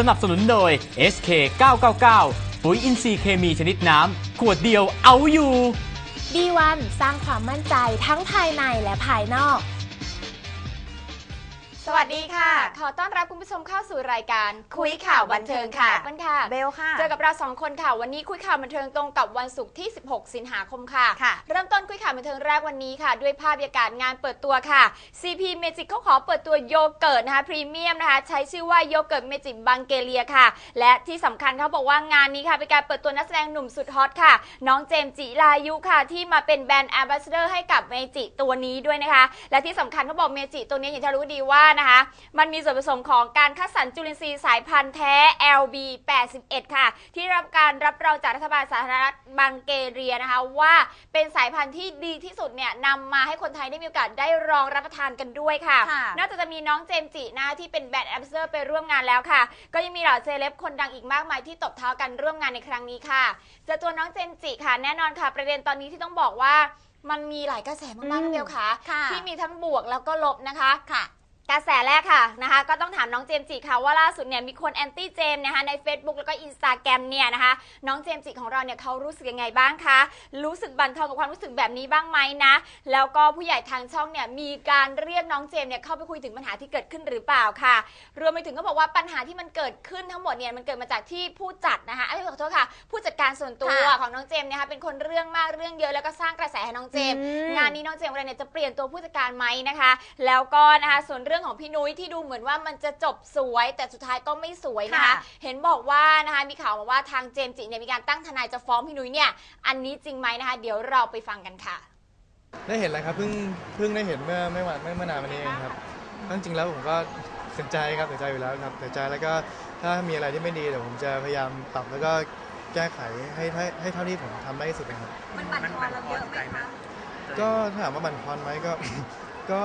สนับสนุนโดย SK 999ปุ๋ยอินทรีย์เคมีชนิดน้ำ ขวดเดียวเอาอยู่ B1 สร้างความมั่นใจทั้งภายในและภายนอก วัสดีค่ะ ขอต้อนรับคุณผู้ชมเข้าสู่รายการคุยข่าวบันเทิงค่ะปันค่ะ เบลค่ะ เจอกับเราสองคนค่ะ วันนี้คุยข่าวบันเทิงตรงกับวันศุกร์ที่ 16 สิงหาคมค่ะค่ะ เริ่มต้นคุยข่าวบันเทิงแรกวันนี้ค่ะ ด้วยภาพบรรยากาศงานเปิดตัวค่ะ CP Magic เขาขอเปิดตัวโยเกิร์ตนะคะพรีเมียมนะคะ ใช้ชื่อว่าโยเกิร์ตเมจิบังเกเลียค่ะ และที่สำคัญเขาบอกว่างานนี้ค่ะเป็นการเปิดตัวนักแสดงหนุ่มสุดฮอตค่ะ น้องเจมส์จิรายุค่ะ ที่มาเป็นแบรนด์แอมบาสเดอร์ให้กับเมจิตัวนี้ด้วยนะคะ และที่สำคัญเขาบอกเมจิตัวนี้อย่างที่เรารู้ดีว่านะคะ มันมีส่วนผสมของการคัดสรรจุลินทรีย์สายพันธุ์แท้ LB 81ค่ะ ที่รับการรับรองจากรัฐบาลสาธารณรัฐบังเกเรียนะคะ ว่าเป็นสายพันธุ์ที่ดีที่สุดเนี่ยนำมาให้คนไทยได้มีโอกาสได้ลองรับประทานกันด้วยค่ะค่ะนอกจากจะมีน้องเจมส์จินะคะที่เป็นแบรนด์แอมบาสเดอร์ไปร่วมงานแล้วค่ะ ก็ยังมีเหล่าเซเลบคนดังอีกมากมายที่ตบเท้ากันร่วมงานในครั้งนี้ค่ะเจะตัวน้องเจมส์จิค่ะ แน่นอนค่ะ ประเด็นตอนนี้ที่ต้องบอกว่ามันมีหลายกระแสมากๆนะเบลค่ะค่ะ ที่มีทั้งบวกแล้วก็ลบนะคะค่ะ กระแสแรกค่ะนะคะก็ต้องถามน้องเจมส์จิค่ะว่าล่าสุดเนี่ยมีคนแอนตี้เจมส์นะคะใน Facebook แล้วก็อินสตาแกรมเนี่ยนะคะน้องเจมส์จิของเราเนี่ยเขารู้สึกยังไงบ้างคะรู้สึกบั่นทอนกับความรู้สึกแบบนี้บ้างไหมนะแล้วก็ผู้ใหญ่ทางช่องเนี่ยมีการเรียกน้องเจมส์เนี่ยเข้าไปคุยถึงปัญหาที่เกิดขึ้นหรือเปล่าค่ะ รวมไปถึงก็บอกว่าปัญหาที่มันเกิดขึ้นทั้งหมดเนี่ยมันเกิดมาจากที่ผู้จัดนะคะเอ้ยขอโทษค่ะ ผู้จัดการส่วนตัวค่ะของน้องเจมส์เนี่ยค่ะเป็นคนเรื่องมากเรื่องเยอะแล้วก็สร้างกระแสให้น้องเจมส์อืมงานนี้น้องเจมส์ของเราเนี่ยจะเปลี่ยนตัวผู้จัดการไหมนะคะ แล้วก็นะคะส่วนเรื่องของพี่นุ้ยที่ดูเหมือนว่ามันจะจบสวย แต่สุดท้ายก็ไม่สวยนะคะ ค่ะ เห็นบอกว่านะคะมีข่าวมาว่าทางเจมส์จิเนี่ยมีการตั้งทนายจะฟ้องพี่นุ้ยเนี่ยอันนี้จริงไหมนะคะ เดี๋ยวเราไปฟังกันค่ะ ได้เห็นแล้วครับเพิ่งเพิ่งได้เห็นเมื่อไม่วันไม่เมื่อนานมานี้เองครับทั้งจริงแล้วผมก็เสียใจครับเสียใจอยู่แล้วครับเสียใจแล้วก็ถ้ามีอะไรที่ไม่ดีเดี๋ยวผมจะพยายามปรับแล้วก็แก้ไขให้ให้ให้เท่าที่ผมทำได้ที่สุดนะครับมันบั่นทอนเราเยอะไหมคะก็ถ้าถามว่าบั่นทอนไหมก็ ก็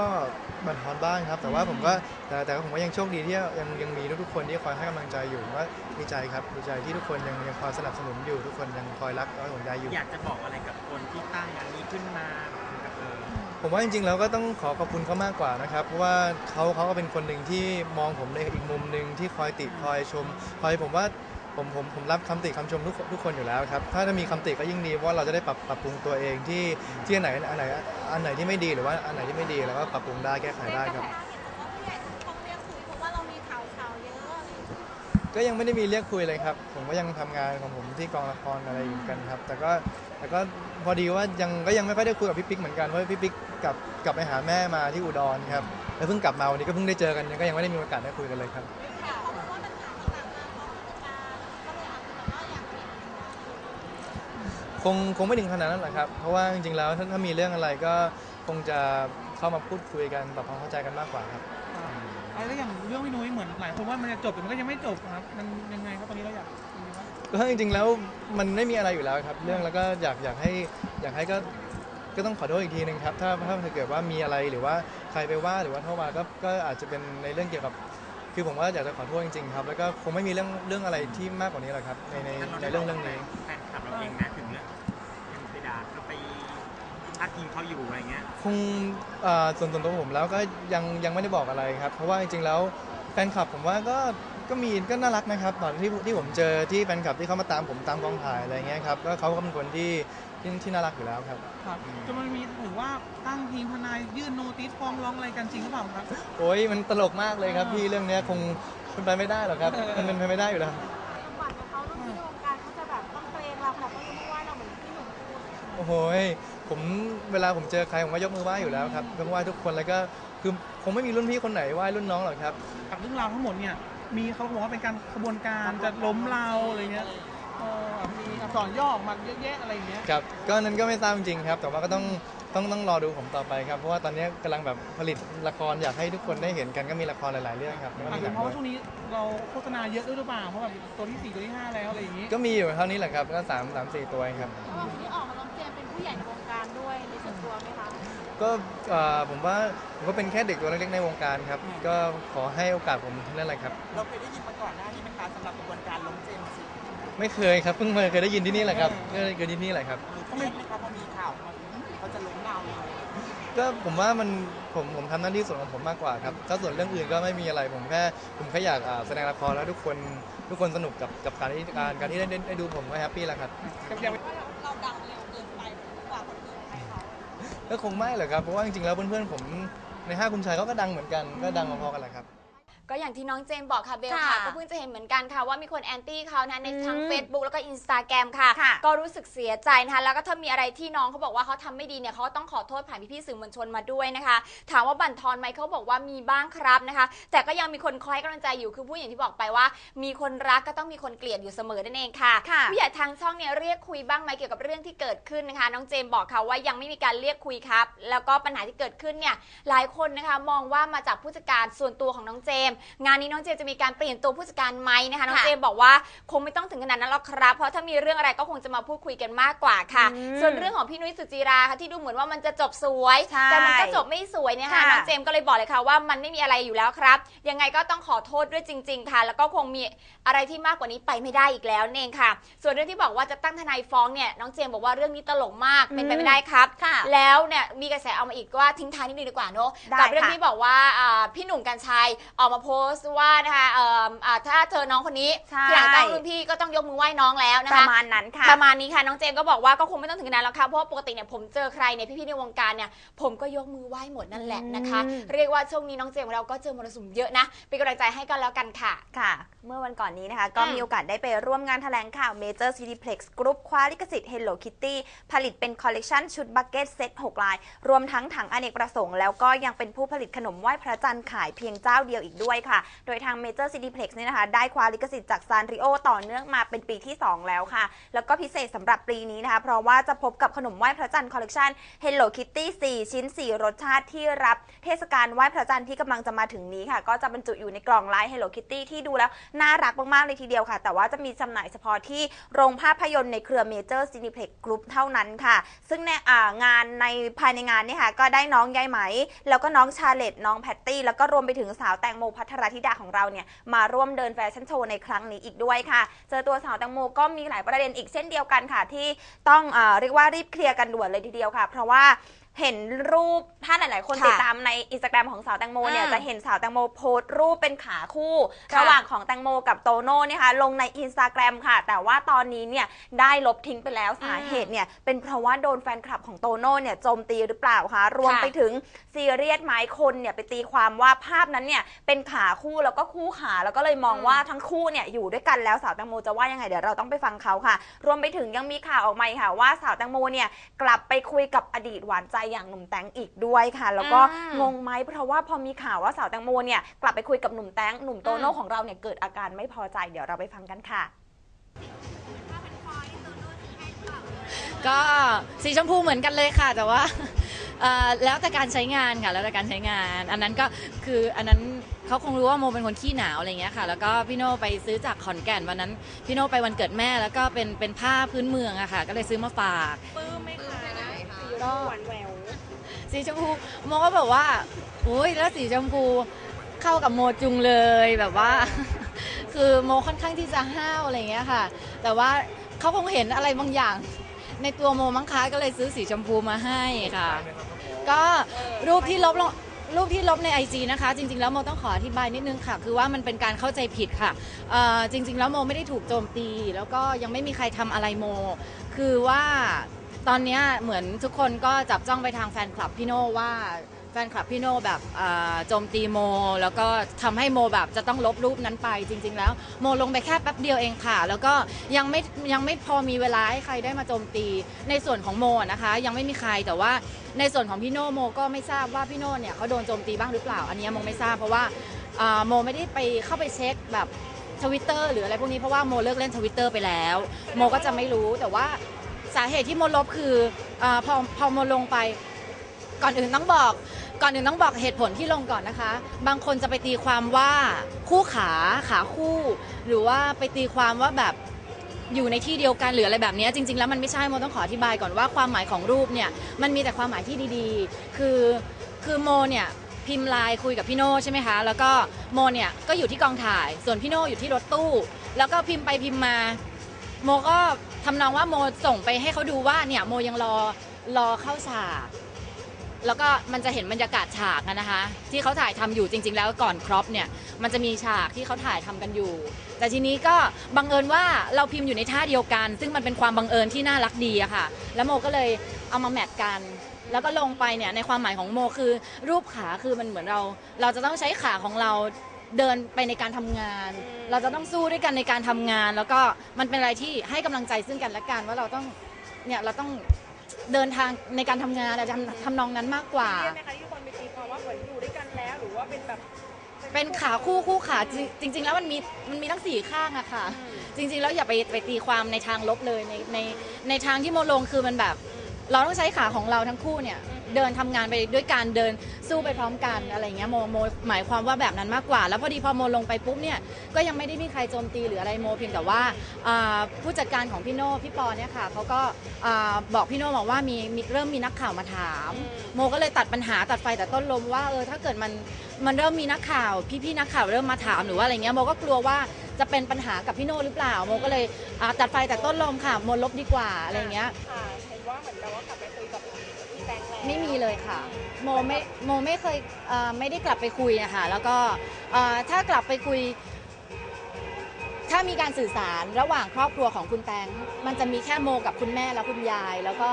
บั่นทอนบ้างครับ แต่ว่าผมก็แต่แต่ผมก็ยังโชคดีที่ยังยังมีทุกๆคนที่คอยให้กำลังใจอยู่ว่าดีใจครับดีใจที่ทุกคนยังยังคอยสนับสนุนอยู่ทุกคนยังคอยรักและห่วงใยอยู่ อยากจะบอกอะไรกับคนที่ตั้งอันนี้ขึ้นมากับเออผมว่าจริงๆแล้วก็ต้องขอขอบคุณเขามากกว่านะครับ เพราะว่าเขาเขาก็เป็นคนหนึ่งที่มองผมในอีกมุมหนึ่งที่คอยติคอยชม คอยผมว่า ผมผมผมรับคำติคำชมทุกทุกคนอยู่แล้วครับ ถ้าจะมีคำติก็ยิ่งดีเพราะว่าเราจะได้ปรับปรับปรุงตัวเองที่ที่อันไหนอันไหนอันไหนที่ไม่ดีหรือว่าอันไหนที่ไม่ดีเราก็ปรับปรุงได้แก้ไขได้ครับ ก็ยังไม่ได้มีเรียกคุยเลยครับ ผมก็ยังทำงานของผมที่กองละครอะไรอยู่กันครับ แต่ก็แต่ก็พอดีว่ายังก็ยังไม่ค่อยได้คุยกับพี่ปิ๊กเหมือนกันเพราะว่าพี่ปิ๊กกลับกลับไปหาแม่มาที่อุดรครับแล้วเพิ่งกลับมาวันนี้ก็เพิ่งได้เจอกันก็ยังไม่ได้มีโอกาสได้คุยกันเลยครับ คงคงไม่ถึงขนาดนั้นหรอกครับ เพราะว่าจริงๆแล้วถ้าถ้ามีเรื่องอะไรก็คงจะเข้ามาพูดคุยกันปรับความเข้าใจกันมากกว่าครับไอ้แล้วอย่างเรื่องพี่นุ้ยเหมือนหลายคนว่ามันจะจบแต่มันก็ยังไม่จบครับ มันยังไงครับตอนนี้เราอยากยังไงบ้างก็จริงๆแล้วมันไม่มีอะไรอยู่แล้วครับ เรื่องแล้วก็อยากอยากให้อยากให้ก็ก็ต้องขอโทษอีกทีหนึ่งครับถ้าถ้าเกิดว่ามีอะไรหรือว่าใครไปว่าหรือว่าโทษมาก็ก็อาจจะเป็นในเรื่องเกี่ยวกับ คือผมว่าอยากจะขอโทษจริงๆครับ แล้วก็คงไม่มีเรื่องเรื่องอะไรที่มากกว่านี้หรอกครับในในในเรื่องเรื่องนี้ แฟนคลับเราเองนะถึงเนี่ยยังไปด่าเขาไป พาดพิงเขาอยู่อะไรเงี้ยคงเอ่อส่วนส่วนตัวผมแล้วก็ยังยังไม่ได้บอกอะไรครับ เพราะว่าจริงๆแล้วแฟนคลับผมว่าก็ก็มีก็น่ารักนะครับตอนที่ที่ผมเจอที่แฟนคลับที่เขามาตามผมตามกองถ่ายอะไรเงี้ยครับก็เขาก็เป็นคนที่ที่ที่น่ารักอยู่แล้วครับ ครับจนมันมีถึงว่าตั้งทีมทนายยื่นโนติสฟ้องร้องอะไรกันจริงหรือเปล่าครับ โอ้ยมันตลกมากเลยครับพี่เรื่องเนี้ยคงเป็นไปไม่ได้หรอกครับ มันเป็นไปไม่ได้อยู่แล้ว โอ้โหยผมเวลาผมเจอใครผมก็ยกมือไหว้อยู่แล้วครับยกมือไหว้ทุกคนแล้วก็คือคงไม่มีรุ่นพี่คนไหนไหว้รุ่นน้องหรอกครับ กับเรื่องราวทั้งหมดเนี่ยมีเขาบอกว่าเป็นการขบวนการจะล้มเราอะไรเงี้ยเออมีอักษรย่อออกมาเยอะแยะอะไรอย่างเงี้ย ครับก็นั้นก็ไม่ทราบจริงๆครับ แต่ว่าก็ต้องต้องต้องรอดูผมต่อไปครับ เพราะว่าตอนนี้กำลังแบบผลิตละครอยากให้ทุกคนได้เห็นกันก็มีละครหลายๆเรื่องครับแล้วก็อาจมีหจะนังเพราะด้วว่ายช่วงนี้เราโฆษณาเยอะด้วยหรือเปล่า เพราะแบบตัวที่สี่ตัวที่ห้าแล้วอะไรอย่างงี้ก็มีอยู่เท่านี้แหละครับก็สามสามสี่ตัวเองครับระหว่างที่ออก ผู้ใหญ่ในวงการด้วยในส่วนตัวไหมคะก็เอ่อผมว่าผมก็เป็นแค่เด็กตัวเล็กๆในวงการครับ ก็ขอให้โอกาสผมเท่านั้นแหละครับ เราเคยได้ยินมาก่อนหน้านี้ไหมคะสำหรับกระบวนการล้มเจมส์จิไม่เคยครับเพิ่งมาเคยได้ยินที่นี่แหละครับเคยได้ยินที่นี่แหละครับเครียดไหมคะพอมีข่าวมาเขาจะล้มเราเลยกก็ผมว่ามันผมผมทำหน้าที่ส่วนของผมมากกว่าครับถ้าส่วนเรื่องอื่นก็ไม่มีอะไรผมแค่ผมแค่อยากอ่าแสดงละครแล้วทุกคนทุกคนสนุกกับกับการที่การการที่ได้ได้ได้ดูผมก็แฮปปี้แล้วครับกับอย่าง ก็คงไม่หรอกครับเพราะว่าจริงๆแล้วเพื่อนๆผมในห้าคุณชายเขาก็ดังเหมือนกันก็ดังพอๆกันแหละครับ ก็อย่างที่น้องเจมส์บอกค่ะเบลค่ะ ค่ะก็เพิ่งจะเห็นเหมือนกันค่ะ ว่ามีคนแอนตี้เขานะในทั้ง อืม Facebook แล้วก็ Instagram ค่ะ ค่ะ ก็รู้สึกเสียใจนะคะแล้วก็ถ้ามีอะไรที่น้องเขาบอกว่าเขาทำไม่ดีเนี่ยเขาก็ต้องขอโทษผ่านพี่ๆสื่อมวลชนมาด้วยนะคะ ถามว่าบั่นทอนไหมเขาบอกว่ามีบ้างครับนะคะ แต่ก็ยังมีคนคอยกำลังใจอยู่คือผู้อย่างที่บอกไปว่า มีคนรักก็ต้องมีคนเกลียดอยู่เสมอนั่นเองค่ะค่ะ ผู้ใหญ่ทางช่องเนี่ยเรียกคุยบ้างไหมเกี่ยวกับเรื่องที่เกิดขึ้นนะคะ น้องเจมส์บอกค่ะว่ายังไม่มีการเรียกคุยครับ แล้วก็ปัญหาที่เกิดขึ้นเนี่ยหลายคนนะคะมองว่ามาจากผู้จัดการส่วนตัวของน้องเจมส์งานนี้น้องเจมส์จะมีการเปลี่ยนตัวผู้จัดการไหมนะคะน้องค่ะเจมส์บอกว่าคงไม่ต้องถึงขนาดนั้นหรอกครับ เพราะถ้ามีเรื่องอะไรก็คงจะมาพูดคุยกันมากกว่าค่ะ อืมส่วนเรื่องของพี่นุ้ยสุจิราค่ะที่ดูเหมือนว่ามันจะจบสวย ใช่แต่มันก็จบไม่สวยเนี่ยค่ะค่ะ น้องเจมส์ก็เลยบอกเลยค่ะว่ามันไม่มีอะไรอยู่แล้วครับ ยังไงก็ต้องขอโทษด้วยจริง ๆ ค่ะ แล้วก็คงมีอะไรที่มากกว่านี้ไปไม่ได้อีกแล้วนั่นเองค่ะ ส่วนเรื่องที่บอกว่าจะตั้งทนายฟ้องเนี่ยน้องเจมส์บอกว่าเรื่องนี้ตลกมากเป็นไปไม่ได้ครับ ค่ะ แล้วเนี่ยมีกระแสเอามาอีกว่าทิ้งท้ายนิดนึงดีกว่าเนอะได้กับเรื่องค่ะที่บอกว่าอ่าพี่หนุ่มกัญชัยออกมาโพสต์ว่านะคะเอ่ออ่าถ้าเจอน้องคนนี้ใช่ ทีหลังต้องรุ่นพี่ก็ต้องยกมือไหว้น้องแล้วนะปคะระมาณนั้นค่ะ ประมาณนี้ค่ะ น้องเจมส์ก็บอกว่าก็คงไม่ต้องถึงขนาดนั้นแล้วค่ะเพราะว่าปกติเนี่ยผมเจอใครเนี่ยพี่ๆในวงการเนี่ยผมก็ยกมือไหว้หมดนั่นแหละนะคะ อืม เรียกว่าช่วงนี้น้องเจมส์ของเราก็เจอมรสุมเยอะนะเป็นกำลังใจให้กันแล้วกันค่ะ ค่ะ เมื่อวันก่อนนี้นะคะ ก็อืม มีโอกาสได้ไปร่วมงานแถลงข่าว Major Cineplex Group คว้าลิขสิทธิ์ Hello Kitty ผลิตเป็นคอลเลกชันชุดบักเก็ตเซต6 ลาย รวมทั้งถังอเนกประสงค์ แล้วก็ยังเป็นผู้ผลิตขนมไหว้พระจันทร์ขายเพียงเจ้าเดียวอีกด้วยค่ะ โดยทาง Major Cineplex เนี่ยนะคะ ได้คว้าลิขสิทธิ์จากซานริโอต่อเนื่องมาเป็นปีที่ 2 แล้วค่ะ แล้วก็พิเศษสำหรับปีนี้นะคะ เพราะว่าจะพบกับขนมไหว้พระจันทร์คอลเลกชัน Hello Kitty 4 ชิ้น 4 รสชาติที่รับเทศกาลไหว้พระจันทร์ที่กำลังจะมาถึงนี้ค่ะ ก็จะบรรจุอยู่ในกล่องลาย Hello Kitty ที่ดูแล้วน่ารักมากๆเลยทีเดียวค่ะ แต่ว่าจะมีจำหน่ายเฉพาะที่โรงภาพยนตร์ในเครือ Major Cineplex Group เท่านั้นค่ะ ซึ่งในงานในภายในงานเนี่ยค่ะก็ได้น้องยายไหม แล้วก็น้องชาเลตน้องแพตตี้แล้วก็รวมไปถึงสาวแตงโมพัทรธิดาของเราเนี่ยมาร่วมเดินแฟชั่นโชว์ในครั้งนี้อีกด้วยค่ะ เจอตัวสาวแตงโมก็มีหลายประเด็นอีกเช่นเดียวกันค่ะ ที่ต้องอเรียกว่ารีบเคลียร์กันด่วนเลยทีเดียวค่ะ เพราะว่า เห็นรูปถ้าหลาย ๆ คนค่ะติดตามในอินสตาแกรมของสาวแตงโมเนี่ยอืมจะเห็นสาวแตงโมโพสต์รูปเป็นขาคู่ ค่ะระหว่างของแตงโมกับโตโน่เนี่ยค่ะลงในอินสตาแกรมค่ะ แต่ว่าตอนนี้เนี่ยได้ลบทิ้งไปแล้วสาเหตุเนี่ยเป็นเพราะว่าโดนแฟนคลับของโตโน่เนี่ยโจมตีหรือเปล่าคะรวมค่ะ ไปถึงซีเรียสไหมคนเนี่ยไปตีความว่าภาพนั้นเนี่ยเป็นขาคู่แล้วก็คู่ขาแล้วก็เลยมองว่าทั้งคู่เนี่ยอยู่ด้วยกันแล้วสาวแตงโมจะว่ายังไงเดี๋ยวเราต้องไปฟังเขาค่ะ รวมไปถึงยังมีข่าวออกมาอีกค่ะว่าสาวแตงโมเนี่ยกลับไปคุยกับอดีตหวานใจอย่างหนุ่มแตงอีกด้วยค่ะ แล้วก็อืมงงไหมเพราะว่าพอมีข่าวว่าสาวแตงโมเนี่ยกลับไปคุยกับหนุ่มแตงหนุ่มโตโน่อืม ของเราเนี่ยเกิดอาการไม่พอใจเดี๋ยวเราไปฟังกันค่ะ ก็สีชมพูเหมือนกันเลยค่ะ แต่ว่า เอ่อแล้วแต่การใช้งานค่ะ แล้วแต่การใช้งาน อันนั้นก็คืออันนั้นเขาคงรู้ว่าโมเป็นคนขี้หนาวอะไรเงี้ยค่ะ แล้วก็พี่โน่ไปซื้อจากขอนแก่นวันนั้นพี่โน่ไปวันเกิดแม่แล้วก็เป็นเป็นผ้าพื้นเมืองอะค่ะ ก็เลยซื้อมาฝากปลื้มไหมคะสีก็หวานแหวว สีชมพูโมก็แบบว่าอุ้ยแล้วสีชมพูเข้ากับโมจุงเลยแบบว่า คือโมค่อนข้างที่จะห้าวอะไรเงี้ยค่ะ แต่ว่าเขาคงเห็นอะไรบางอย่าง ในตัวโมมั้งคะก็เลยซื้อสีชมพูมาให้ค่ะ ก็รูปที่ลบลงรูปที่ลบใน IG นะคะ จริง ๆ แล้วโมต้องขออธิบายนิดนึงค่ะ คือว่ามันเป็นการเข้าใจผิดค่ะจริง ๆ แล้วโมไม่ได้ถูกโจมตี แล้วก็ยังไม่มีใครทำอะไรโม คือว่า ตอนนี้เหมือนทุกคนก็จับจ้องไปทางแฟนคลับพี่โน่ว่าแฟนคลับพี่โน่แบบโจมตีโม แล้วก็ทำให้โมแบบจะต้องลบรูปนั้นไปจริง ๆ แล้วโมลงไปแค่แป๊บเดียวเองค่ะ แล้วก็ยังไม่ยังไม่พอมีเวลาให้ใครได้มาโจมตีในส่วนของโมนะคะ ยังไม่มีใครแต่ว่าในส่วนของพี่โน่โมก็ไม่ทราบว่าพี่โน่เนี่ยเขาโดนโจมตีบ้างหรือเปล่า อันนี้โมไม่ทราบเพราะว่าโมไม่ได้ไปเข้าไปเช็คแบบทวิตเตอร์หรืออะไรพวกนี้เพราะว่าโมเลิกเล่นทวิตเตอร์ไปแล้ว โมก็จะไม่รู้แต่ว่า สาเหตุที่โมลบคืออพอพอโมลงไป ก่อนอื่นต้องบอก ก่อนอื่นต้องบอกเหตุผลที่ลงก่อนนะคะ บางคนจะไปตีความว่าคู่ขาขาคู่ หรือว่าไปตีความว่าแบบอยู่ในที่เดียวกันหรืออะไรแบบนี้จริง ๆ แล้วมันไม่ใช่โมต้องขออธิบายก่อนว่าความหมายของรูปเนี่ยมันมีแต่ความหมายที่ดีๆ คือคือโมเนี่ยพิมพ์ไลน์คุยกับพี่โน่ใช่ไหมคะ แล้วก็โมเนี่ยก็อยู่ที่กองถ่าย ส่วนพี่โน่อยู่ที่รถตู้ แล้วก็พิมพ์ไปพิมพ์มา โมก็ทำนองว่าโมส่งไปให้เขาดูว่าเนี่ยโมยังรอรอเข้าฉาก แล้วก็มันจะเห็นบรรยากาศฉากอะนะคะ ที่เขาถ่ายทำอยู่จริง ๆ แล้วก่อนครอปเนี่ยมันจะมีฉากที่เขาถ่ายทำกันอยู่ แต่ทีนี้ก็บังเอิญว่าเราพิมพ์อยู่ในท่าเดียวกัน ซึ่งมันเป็นความบังเอิญที่น่ารักดีอะค่ะ แล้วโมก็เลยเอามาแมทกัน แล้วก็ลงไปเนี่ยในความหมายของโมคือรูปขาคือมันเหมือนเรา เราจะต้องใช้ขาของเรา เดินไปในการทำงาน เราจะต้องสู้ด้วยกันในการทำงาน แล้วก็มันเป็นอะไรที่ให้กำลังใจซึ่งกันและกันว่าเราต้องเนี่ยเราต้องเดินทางในการทำงานอะไรทำทำนองนั้นมากกว่าเรียกไหมคะที่คนไปตีความว่าเหมือนอยู่ด้วยกันแล้ว หรือว่าเป็นแบบเป็นขาคู่คู่ขาจริงจริง ๆ แล้วมันมีมันมีทั้งสี่ข้างอะค่ะ จริง ๆ แล้วอย่าไปไปตีความในทางลบเลยในในในทางที่โมลงคือมันแบบ เราต้องใช้ขาของเราทั้งคู่เนี่ย เดินทำงานไปด้วยการเดินสู้ไปพร้อมกันอะไรเงี้ยโมโมหมายความว่าแบบนั้นมากกว่า แล้วพอดีพอโมลงไปปุ๊บเนี่ยก็ยังไม่ได้มีใครโจมตีหรืออะไรโมเพียงแต่ว่าอ่าผู้จัดการของพี่โน่พี่ปอเนี่ยค่ะเขาก็อ่าบอกพี่โน่บอกว่ามีมีเริ่มมีนักข่าวมาถาม โมก็เลยตัดปัญหาตัดไฟแต่ต้นลมว่าเออถ้าเกิดมันมันเริ่มมีนักข่าว พี่ๆนักข่าวเริ่มมาถามหรือว่าอะไรเงี้ยโมก็กลัวว่าจะเป็นปัญหากับพี่โน่หรือเปล่าโมก็เลยอ่าตัดไฟแต่ต้นลมค่ะโมลบดีกว่าอะไรเงี้ย ค่ะเห็นว่าเหมือนกับว่ากลับไป ไม่มีเลยค่ะ โมไม่โมไม่เคยเอ่อไม่ได้กลับไปคุยนะคะแล้วก็เอ่อถ้ากลับไปคุย ถ้ามีการสื่อสารระหว่างครอบครัวของคุณแตงมันจะมีแค่โมกับคุณแม่และคุณยาย แล้วก็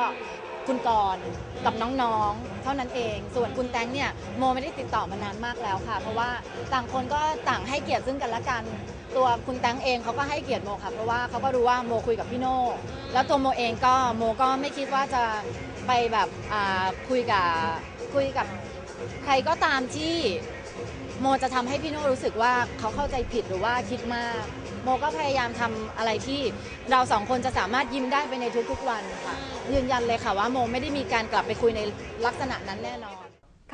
คุณกรณ์กับน้องๆ เท่านั้นเอง ส่วนคุณแตงเนี่ยโมไม่ได้ติดต่อมานานมากแล้วค่ะ เพราะว่าต่างคนก็ต่างให้เกียรติซึ่งกันและกัน ตัวคุณแตงเองเขาก็ให้เกียรติโมค่ะเพราะว่าเขาก็รู้ว่าโมคุยกับพี่โน่แล้วตัวโมเองก็โมก็ไม่คิดว่าจะ ไปแบบอ่าคุยกับคุยกับใครก็ตามที่โมจะทำให้พี่โน่รู้สึกว่าเขาเข้าใจผิดหรือว่าคิดมาก โมก็พยายามทำอะไรที่เราสองคนจะสามารถยิ้มได้ไปในทุกๆวันค่ะยืนยันเลยค่ะว่าโมไม่ได้มีการกลับไปคุยในลักษณะนั้นแน่นอน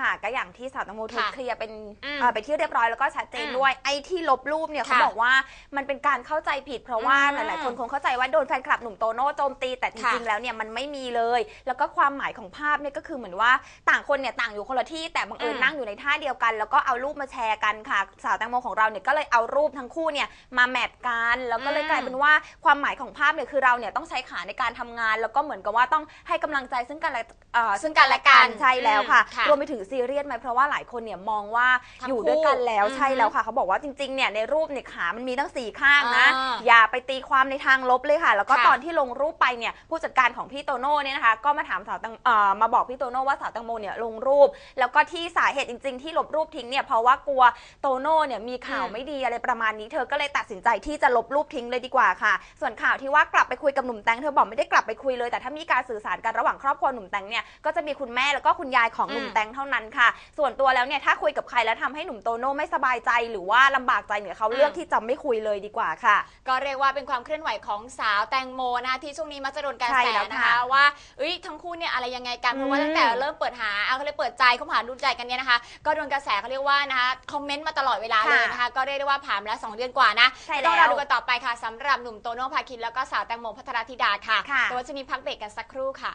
ค่ะ ก็อย่างที่สาวตังโมถูกค่ะเคลียร์เป็นอืมเอ่อไปนที่เรียบร้อยแล้วก็ชัดเจนอืมด้วย ไอ้ที่ลบรูปเนี่ยเขาค่ะบอกว่ามันเป็นการเข้าใจผิด เพราะว่าอืมหลายๆคนคงเข้าใจว่าโดนแฟนคลับหนุ่มโตโน่โจมตีแต่จค่ะริงๆแล้วเนี่ยมันไม่มีเลย แล้วก็ความหมายของภาพเนี่ยก็คือเหมือนว่าต่างคนเนี่ยต่างอยู่คนละที่แต่บังเอิญอืมนั่งอยู่ในท่าเดียวกัน แล้วก็เอารูปมาแชร์กันค่ะ สาวแตงโมของเราเนี่ยก็เลยเอารูปทั้งคู่เนี่ยมาแมทกันแล้วก็เลยอืม กลายเป็นว่าความหมายของภาพเนี่ยคือเราเนี่ยต้องใช้ขาในการทำงาน แล้วก็เหมือนกับว่าต้องให้กำลังใจซึ่งกันและเอ่อซึ่งกันและกันใช่แล้วค่ะ อืมค่ะ รวมไปถึงซีเรียสไหมเพราะว่าหลายคนเนี่ยมองว่าทั้งอยู่ด้วยกันแล้วคู่ใช่แล้วค่ะเขาบอกว่าจริงๆเนี่ยในรูปเนี่ยขามันมีทั้งสี่ข้างนะ อ่าอย่าไปตีความในทางลบเลยค่ะ แล้วก็ค่ะ ตอนที่ลงรูปไปเนี่ยผู้จัดการของพี่โตโน่เนี่ยนะคะก็มาถามสาวตังเอ่อมาบอกพี่โตโน่ว่าสาวตังโมเนี่ยลงรูป แล้วก็ที่สาเหตุจริง ๆ ที่ลบรูปทิ้งเนี่ยเพราะว่ากลัวโตโน่เนี่ยมีข่าวอืมไม่ดีอะไรประมาณนี้เธอก็เลยตัดสินใจที่จะลบรูปทิ้งเลยดีกว่าค่ะ ส่วนข่าวที่ว่ากลับไปคุยกับหนุ่มแตงเธอบอกไม่ได้กลับไปคุยเลยแต่ถ้ามีการสื่อสารกันระหว่างครอบครัวหนุ่มแตงเนี่ยก็จะมีคุณแม่แล้วก็คุณยายของหนุ่มอืม แตงเท่านั้นค่ะ ส่วนตัวแล้วเนี่ยถ้าคุยกับใครแล้วทำให้หนุ่มโตโน่ไม่สบายใจ หรือว่าลำบากใจเนี่ยเขาเลือกที่จะไม่คุยเลยดีกว่าค่ะ ก็เรียกว่าเป็นความเคลื่อนไหวของสาวแตงโมนะคะที่ช่วงนี้มักจะโดนการใช่แสแล้วนะคะค่ะว่าเอ้ยทั้งคู่เนี่ยอะไรยังไงกันเพราะว่าอืมตั้งแต่เริ่มเปิดหาเอาเขาเลยเปิดใจเขาหาดูใจกันเนี่ยนะคะ ก็โดนกระแสเขาเรียกว่านะคะคอมเมนต์มาตลอดเวลาเลยนะคะ ก็เรียกได้ว่าผ่านมาแล้วสองเดือนกว่านะใช่ต้องแล้รอวดูกันต่อไปค่ะสำหรับหนุ่มโตโน่พาคินแล้วก็สาวแตงโมพัทรธิดาค่ะค่ะแต่ว่าจะมีพักเบรกกันสักครู่ค่ะ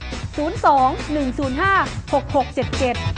02 105 6677